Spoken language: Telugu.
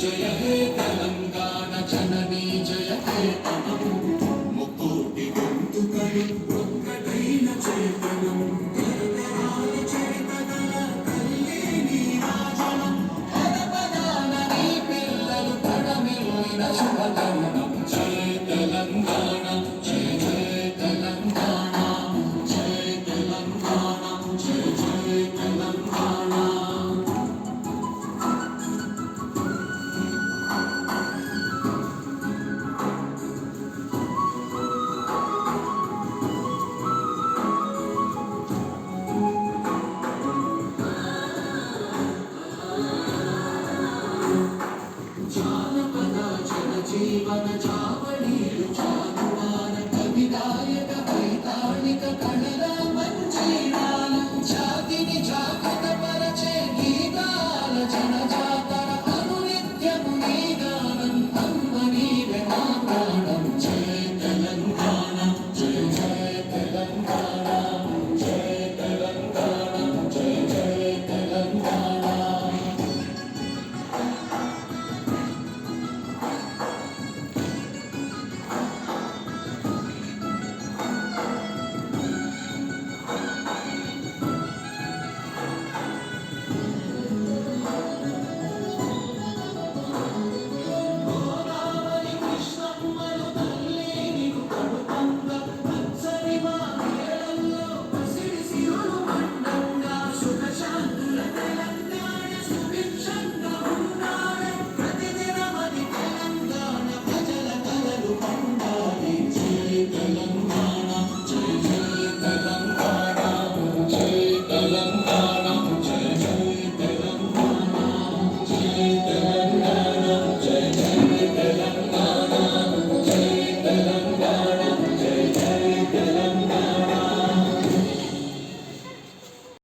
జయ హే తెలంగాణ జననీ జయ హే తమము ముక్కోటి గొంతుకలు